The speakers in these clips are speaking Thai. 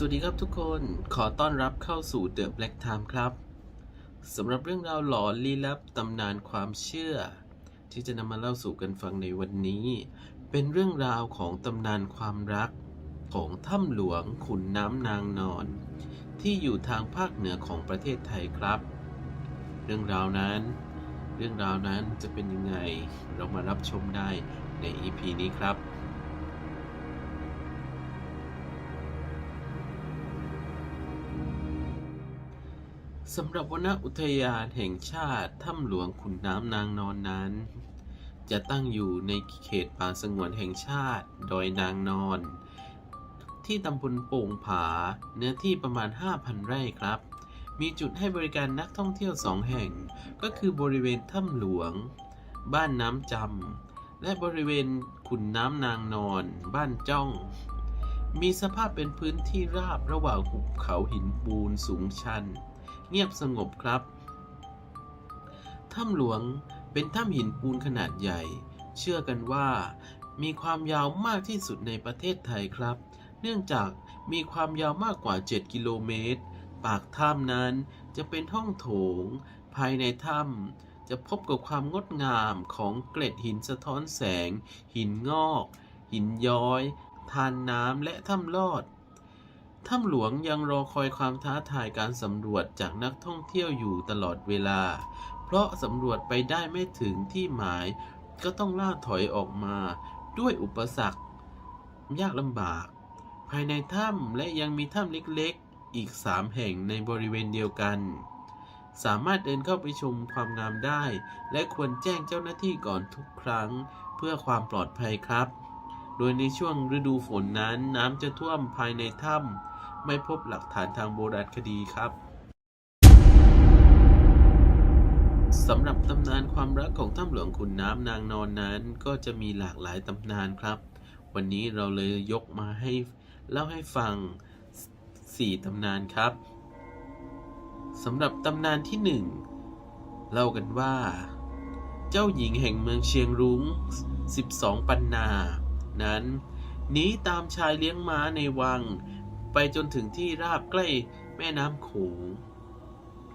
สวัสดีครับทุกคนขอต้อนรับเข้าสู่ The Black Time ครับสำหรับเรื่องราวหลอนลี้ลับตำนานความเชื่อ ที่จะนำมาเล่าสู่กันฟังในวันนี้ เป็นเรื่องราวของตำนานความรัก ของถ้ำหลวงขุนน้ำนางนอน ที่อยู่ทางภาคเหนือของประเทศไทยครับ เรื่องราวนั้น เรื่องราวนั้นจะเป็นยังไง เรามารับชมได้ใน EP นี้ครับ สำหรับวนอุทยานแห่งชาติถ้ำหลวงขุนน้ำนางนอนนั้น จะตั้งอยู่ในเขตป่าสงวนแห่งชาติดอยนางนอน ที่ตำบลโป่งผาเนื้อที่ประมาณ 5,000 ไร่ครับ มีจุดให้บริการนักท่องเที่ยวสองแห่ง ก็คือบริเวณถ้ำหลวง บ้านน้ำจำและบริเวณขุนน้ำนางนอน บ้านจ้อง มีสภาพเป็นพื้นที่ราบระหว่างหุบเขาหินปูนสูงชัน เงียบสงบครับ ถ้ำหลวงเป็นถ้ำหินปูนขนาดใหญ่ เชื่อกันว่า มีความยาวมากที่สุดในประเทศไทยครับ เนื่องจากมีความยาวมากกว่า 7 กิโลเมตร ปากถ้ำนั้นจะเป็นห้องโถง ภายในถ้ำจะพบกับความงดงามของเกล็ดหินสะท้อนแสง หินงอก หินย้อย ทานน้ำและถ้ำลอด ถ้ำหลวงยังรอคอยความท้าทายการสำรวจจากนักท่องเที่ยวอยู่ตลอดเวลา เพราะสำรวจไปได้ไม่ถึงที่หมาย ก็ต้องล่าถอยออกมา ด้วยอุปสรรค ยากลำบาก ภายในถ้ำและยังมีถ้ำเล็กๆ อีกสามแห่งในบริเวณเดียวกัน สามารถเดินเข้าไปชมความงามได้ และควรแจ้งเจ้าหน้าที่ก่อนทุกครั้ง เพื่อความปลอดภัยครับ โดยในช่วงฤดูฝนนั้นน้ำจะท่วมภายในถ้ำ ไม่พบหลักฐานทางโบราณคดีครับสำหรับตำนานความรักของถ้ำหลวงขุนน้ำนางนอนนั้น ก็จะมีหลากหลายตำนานครับ วันนี้เราเลยยกมาให้เล่าให้ฟัง 4 ตำนานครับสำหรับตำนานที่ 1 เล่ากันว่า เจ้าหญิงแห่งเมืองเชียงรุง้ง 12 ปันนา นั้นหนีตามชายเลี้ยงม้าในวัง ไปจนถึงที่ราบใกล้แม่น้ำโขง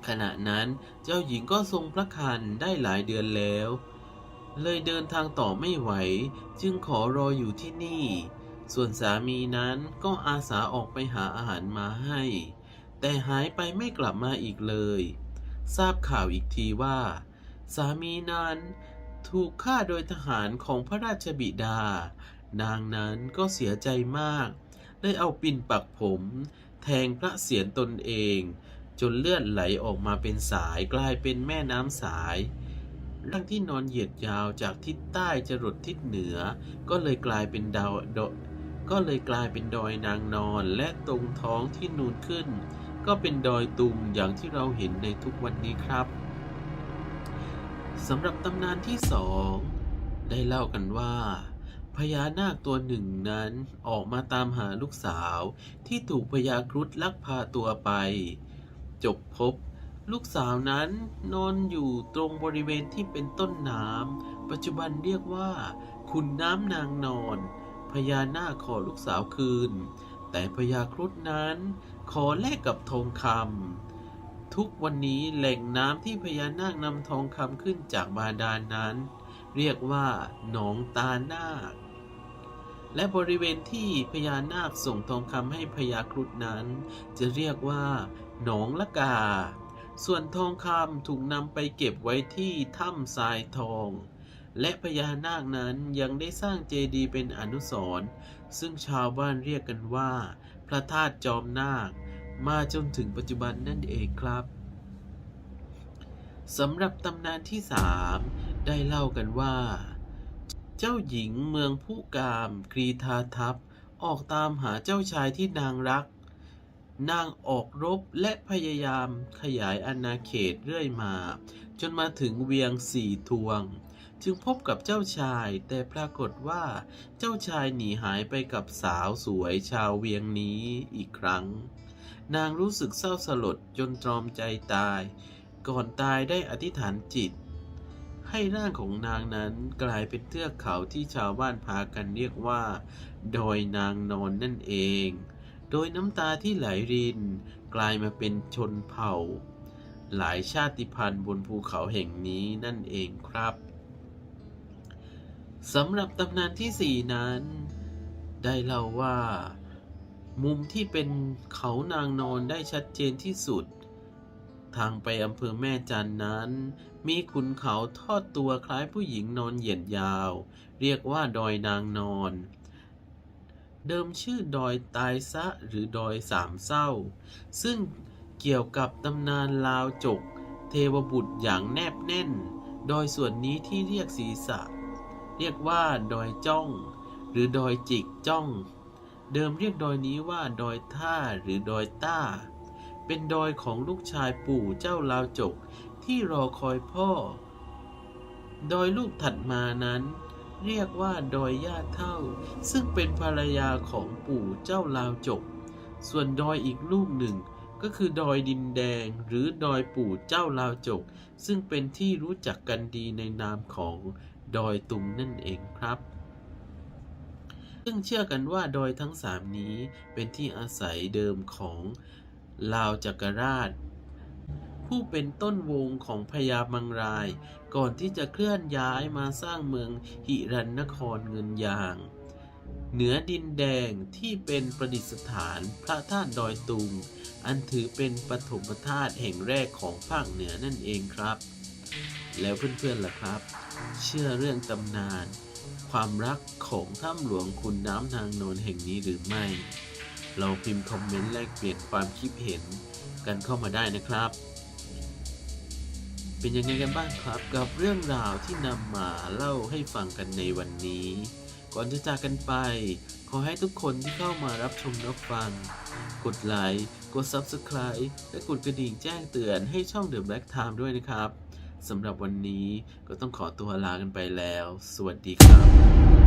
ขณะนั้นเจ้าหญิงก็ทรงพระคันได้หลายเดือนแล้ว เลยเดินทางต่อไม่ไหว จึงขอรออยู่ที่นี่ ส่วนสามีนั้นก็อาสาออกไปหาอาหารมาให้ แต่หายไปไม่กลับมาอีกเลย ทราบข่าวอีกทีว่า สามีนั้นถูกฆ่าโดยทหารของพระราชบิดา นางนั้นก็เสียใจมาก ได้เอาปิ่นปักผม แทงพระเศียรตนเอง จนเลือดไหลออกมาเป็นสายกลายเป็นแม่น้ำสายร่างที่นอนเหยียดยาวจากทิศใต้จรดทิศเหนือ ก็เลยกลายเป็นดาวดก็เลยกลายเป็นดอยนางนอนและตรงท้องที่นูนขึ้น ก็เป็นดอยตุงอย่างที่เราเห็นในทุกวันนี้ครับสำหรับตำนานที่สองได้เล่ากันว่า พญานาคตัวหนึ่งนั้นออกมาตามหาลูกสาวที่ถูกพญาครุฑลักพาตัวไป จบพบ ลูกสาวนั้นนอนอยู่ตรงบริเวณที่เป็นต้นน้ำปัจจุบันเรียกว่าขุนน้ำนางนอน พญานาคขอลูกสาวคืน แต่พญาครุฑนั้นขอแลกกับทองคำทุกวันนี้แหล่งน้ำที่พญานาคนำทองคำขึ้นจากบาดาลนั้นเรียกว่าหนองตานาค และบริเวณที่พญานาคส่งทองคำให้พญาครุฑนั้น จะเรียกว่า หนองละกา ส่วนทองคำถูกนำไปเก็บไว้ที่ถ้ำทรายทอง และพญานาคนั้นยังได้สร้างเจดีย์เป็นอนุสรณ์ซึ่งชาวบ้านเรียกกันว่า พระธาตุจอมนาค มาจนถึงปัจจุบันนั่นเองครับสำหรับตำนานที่สามได้เล่ากันว่า จ้าหญิงเมืองผู้กามกรีธาทัพ ออกตามหาเจ้าชายที่นางรัก นางออกรบและพยายามขยายอาณาเขตเรื่อยมา จนมาถึงเวียงสี่ทวง จึงพบกับเจ้าชายแต่ปรากฏว่าเจ้าชายหนีหายไปกับสาวสวยชาวเวียงนี้อีกครั้ง นางรู้สึกเศร้าสลดจนตรอมใจตาย ก่อนตายได้อธิษฐานจิต ให้ร่างของนางนั้นกลายเป็นเทือกเขาที่ชาวบ้านพากันเรียกว่า ดอยนางนอนนั่นเอง โดยน้ำตาที่ไหลริน กลายมาเป็นชนเผ่า หลายชาติพันธุ์บนภูเขาแห่งนี้นั่นเองครับสำหรับตำนานที่สี่นั้น ได้เล่าว่า มุมที่เป็นเขานางนอนได้ชัดเจนที่สุด ทางไปอำเภอแม่จันนั้น มีขุนเขาทอดตัวคล้ายผู้หญิงนอนเหยียดยาว เรียกว่าดอยนางนอน เดิมชื่อดอยตายซะหรือดอยสามเศร้า ซึ่งเกี่ยวกับตำนานลาวจก เทวบุตรอย่างแนบแน่นดอยส่วนนี้ที่เรียกศีรษะ เรียกว่าดอยจ้อง หรือดอยจิกจ้อง เดิมเรียกดอยนี้ว่าดอยท่าหรือดอยต้า เป็นดอยของลูกชายปู่เจ้าลาวจกที่รอคอยพ่อ ดอยลูกถัดมานั้น เรียกว่าดอยย่าเท่า ซึ่งเป็นภรรยาของปู่เจ้าลาวจก ส่วนดอยอีกลูกหนึ่งก็คือดอยดินแดงหรือดอยปู่เจ้าลาวจก ซึ่งเป็นที่รู้จักกันดีในนามของดอยตุงนั่นเองครับ ซึ่งเชื่อกันว่าดอยทั้งสามนี้เป็นที่อาศัยเดิมของ ลาวจักรราช ผู้เป็นต้นวงของพญามังราย ก่อนที่จะเคลื่อนย้ายมาสร้างเมืองหิรันนครเงินยาง เหนือดินแดงที่เป็นประดิษฐานพระธาตุดอยตุง อันถือเป็นปฐมธาตุแห่งแรกของภาคเหนือนั่นเองครับ แล้วเพื่อนๆล่ะครับ เชื่อเรื่องตำนานความรักของถ้ำหลวงคุณน้ำนางนนแห่งนี้หรือไม่ เราพิมพ์คอมเมนต์แลกเปลี่ยนความคิดเห็นกันเข้ามาได้นะครับ เป็นยังไงกันบ้างครับกับเรื่องราวที่นำมาเล่าให้ฟังกันในวันนี้ ก่อนจะจากกันไป ขอให้ทุกคนที่เข้ามารับชมรับฟัง กดไลค์กด Subscribe และกดกระดิ่งแจ้งเตือนให้ช่อง The Black Time ด้วยนะครับสำหรับวันนี้ก็ต้องขอตัวลากันไปแล้ว สวัสดีครับ